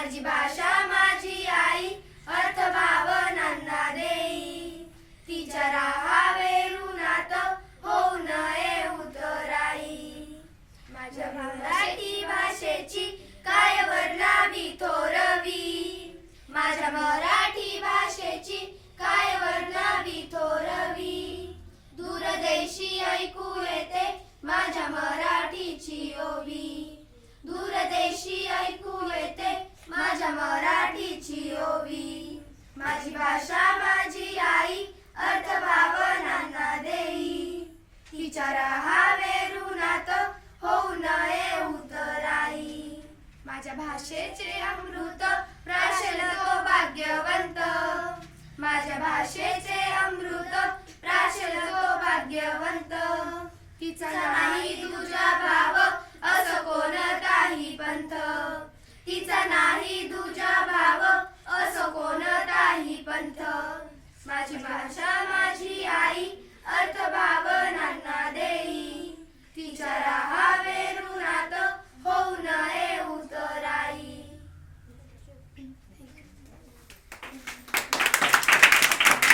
माझी भाषा माझी आई अर्थ भावनांना देई. तिच्या राहावे ऋणात होऊ नये उतराई. माझ्या मराठी भाषेची काय वर्णावी थोरवी. माझ्या मरा भाषेचे अमृत